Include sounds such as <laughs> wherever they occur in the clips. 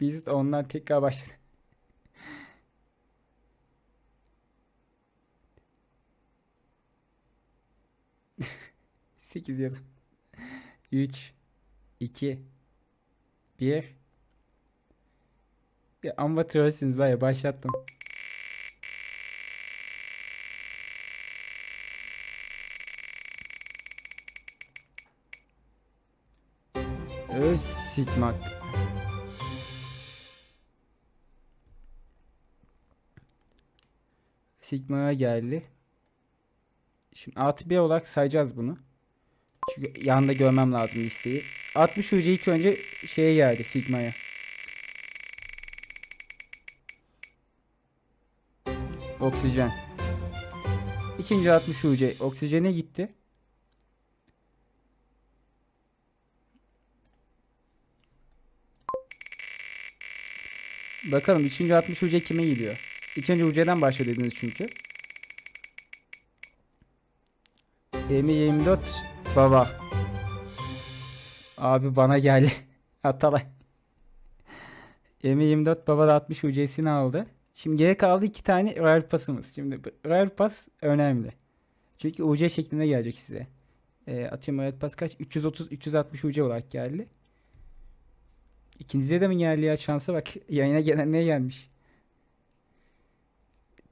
Biz de ondan tekrar başladık. <laughs> Sekiz yazım. Üç, iki, bir. Ya amma trollsünüz var ya başlattım. Öz sikmak. Sigma'ya geldi. Şimdi artı olarak sayacağız bunu. Çünkü yanında görmem lazım listeyi. 60 UC ilk önce şeye geldi Sigma'ya. Oksijen. İkinci 60 UC oksijene gitti. Bakalım 3. 60 UC kime gidiyor? İlk önce UC'den başladınız çünkü. 20-24 baba. Abi bana geldi. <laughs> Atalay. 20-24 baba da 60 UC'sini aldı. Şimdi geri kaldı iki tane Rare Pass'ımız. Şimdi Rare Pass önemli. Çünkü UC şeklinde gelecek size. E, atıyorum Rare Pass kaç? 330-360 UC olarak geldi. İkinize de mi geldi ya? Şansa bak. Yayına gelen ne gelmiş?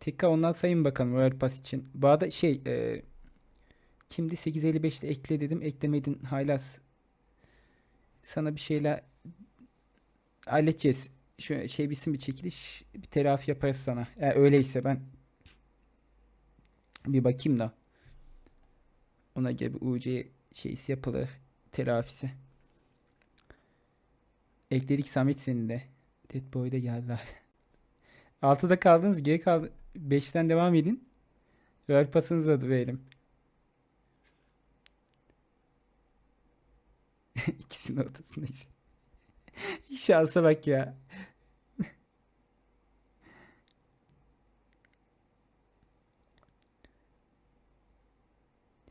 Tekrar ondan sayın bakalım Royal Pass için. Bu arada şey e, kimdi 855'te ekle dedim. Eklemedin haylaz. Sana bir şeyler halledeceğiz. Şu şey bitsin bir çekiliş. Bir telafi yaparız sana. Eğer öyleyse ben bir bakayım da. Ona göre bir UC şeysi yapılır. Telafisi. Ekledik Samet senin de. Dead Boy'da geldiler. <laughs> 6'da kaldınız. Geri kaldı. 5'ten devam edin. Ver pasınızı da verelim. <laughs> İkisinin ortasındayız. <laughs> Şansa bak ya. <laughs>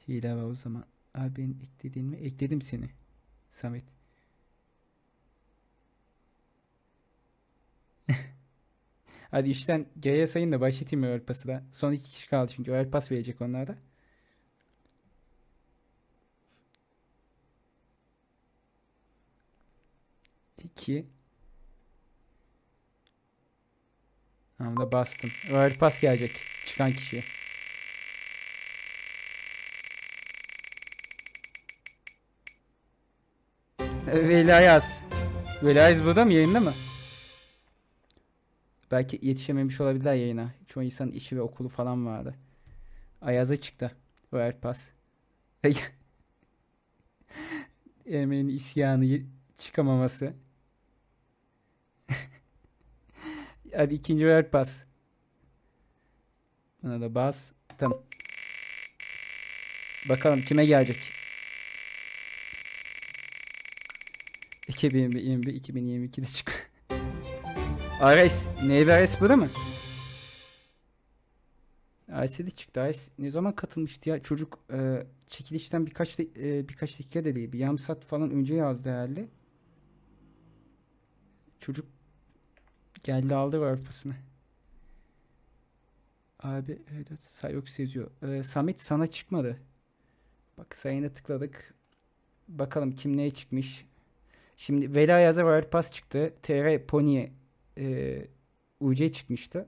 Hile var o zaman. Abi ekledin mi? Ekledim seni. Samet. Hadi üçten geriye sayın da başlatayım Overpass'ı da. Son iki kişi kaldı çünkü Overpass verecek onlar da. İki. Tamam da bastım. Overpass gelecek çıkan kişiye. Veli Ayaz. Veli Ayaz burada mı? Yayında mı? Belki yetişememiş olabilirler yayına. Çoğu insanın işi ve okulu falan vardı. Ayaz'a çıktı. O Erpas. <laughs> Ermeni'nin isyanı çıkamaması. <laughs> Hadi ikinci Erpas. Buna da bas. Tamam. Bakalım kime gelecek. 2021 2022'de çık. Ares. Neydi Ares burada mı? Ares'e de çıktı. Ares ne zaman katılmıştı ya? Çocuk e, çekilişten birkaç da, e, birkaç dakika da değil. Bir yarım saat falan önce yazdı herhalde. Çocuk geldi aldı varpasını. Abi evet Sayox yazıyor. E, Samet sana çıkmadı. Bak sayına tıkladık. Bakalım kim neye çıkmış. Şimdi Vela yazar Varpas çıktı. TR Pony'e e, UC çıkmıştı.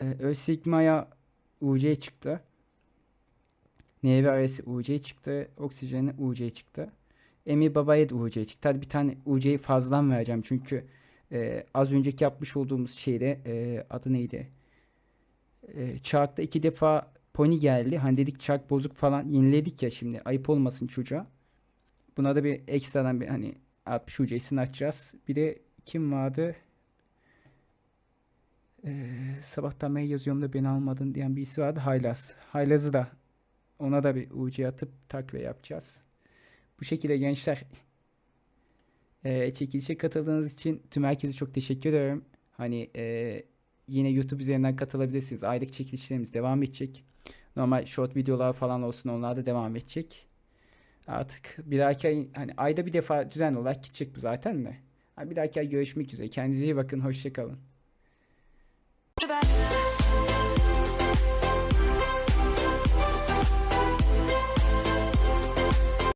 E, Ösigma'ya UC çıktı. Neve arası UC çıktı. Oksijene UC çıktı. Emi Baba'ya da UC çıktı. Hadi bir tane UC'yi fazladan vereceğim. Çünkü e, az önceki yapmış olduğumuz şeyde e, adı neydi? E, Çark'ta iki defa Pony geldi. Hani dedik çark bozuk falan yeniledik ya şimdi. Ayıp olmasın çocuğa. Buna da bir ekstradan bir hani 60 UC'sini açacağız. Bir de kim vardı? Ee, sabahtan mail yazıyorum da beni almadın diyen birisi vardı. Haylaz. Haylaz'ı da ona da bir UC atıp takviye yapacağız. Bu şekilde gençler ee, çekilişe katıldığınız için tüm herkese çok teşekkür ederim. Hani ee, yine YouTube üzerinden katılabilirsiniz. Aylık çekilişlerimiz devam edecek. Normal short videolar falan olsun onlar da devam edecek. Artık bir dahaki ay, hani ayda bir defa düzenli olarak gidecek bu zaten de. Bir dahaki ay görüşmek üzere. Kendinize iyi bakın. Hoşçakalın.